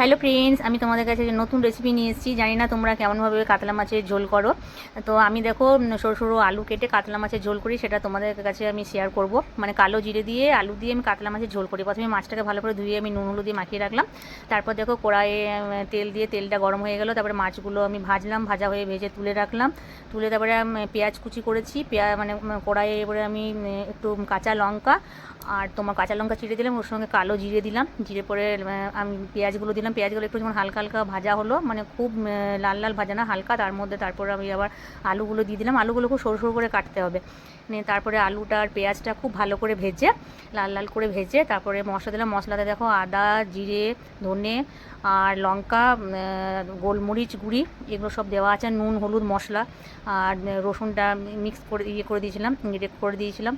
Hello friends আমি তোমাদের কাছে নতুন রেসিপি নিয়ে এসেছি, জানি না তোমরা কেমনভাবে কাতলা মাছের ঝোল করো। তো আমি দেখো সরু সরু আলু কেটে কাতলা মাছের ঝোল করি, সেটা তোমাদের কাছে আমি শেয়ার করব। মানে কালো জিরে দিয়ে আলু দিয়ে আমি কাতলা মাছের ঝোল করি। প্রথমে মাছটাকে ভালো করে ধুয়ে আমি নুন হলুদ দিয়ে মাখিয়ে রাখলাম। তারপর দেখো কড়াইয়ে তেল দিয়ে তেলটা গরম হয়ে গেল। তারপরে মাছগুলো আমি ভাজলাম, ভাজা হয়ে ভেজে তুলে রাখলাম। তুলে তারপরে পেঁয়াজ কুচি করেছি। পেঁয়াজ মানে কড়াইয়ে এবারে আমি একটু কাঁচা লঙ্কা আর তোমার কাঁচা লঙ্কা চিড়ে দিলাম, ওর সঙ্গে কালো জিরে দিলাম। জিরে পরে আমি পেঁয়াজগুলো দিলাম। পেঁয়াজগুলো একটু যখন হালকা হালকা ভাজা হলো মানে খুব লাল লাল ভাজা না, হালকা, তার মধ্যে তারপর আমি আবার আলুগুলো দিয়ে দিলাম। আলুগুলো খুব সরু সরু করে কাটতে হবে। নিয়ে তারপরে আলুটা আর পেঁয়াজটা খুব ভালো করে ভেজে, লাল লাল করে ভেজে তারপরে মশলা দিলাম। মশলাতে দেখো আদা, জিরে, ধনে আর লঙ্কা গোলমরিচ গুঁড়ি, এগুলো সব দেওয়া আছে নুন, হলুদ মশলা আর রসুনটা মিক্স করে ইয়ে করে দিয়েছিলাম গ্রেট করে দিয়েছিলাম,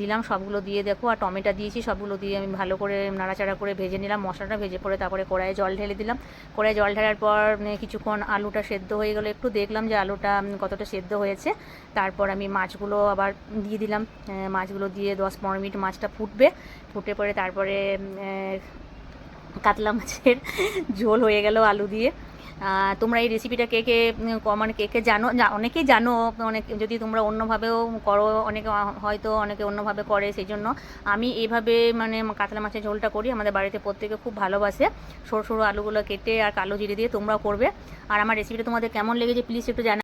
দিলাম, সবগুলো দিয়ে দেখো, আর টমেটো দিয়েছি, সবগুলো দিয়ে আমি ভালো করে নাড়াচাড়া করে ভেজে নিলাম, মশলাটা ভেজে পরে তারপরে কড়াইয়ে জল ঢেলে দিলাম। করে জল ঢালার পর কিছুক্ষণ আলুটা সেদ্ধ হয়ে গেলো। একটু দেখলাম যে আলুটা কতটা সেদ্ধ হয়েছে। তারপর আমি মাছগুলো আবার দিয়ে দিলাম। মাছগুলো দিয়ে দশ পনেরো মিনিট মাছটা ফুটবে। ফুটে পরে তারপরে কাতলা মাছের ঝোল হয়ে গেল আলু দিয়ে। তোমরা এই রেসিপিটা কে কে মানে কে কে জানো অনেকেই জানো, অনেক, যদি তোমরা অন্যভাবেও করো, অনেকে হয়তো অনেকে অন্যভাবে করে, সেই জন্য আমি এইভাবে মানে কাতলা মাছের ঝোলটা করি। আমাদের বাড়িতে প্রত্যেকে খুব ভালোবাসে। সরু সরু আলুগুলো কেটে আর কালো জিরে দিয়ে তোমরাও করবে। আর আমার রেসিপিটা তোমাদের কেমন লেগেছে প্লিজ একটু জানা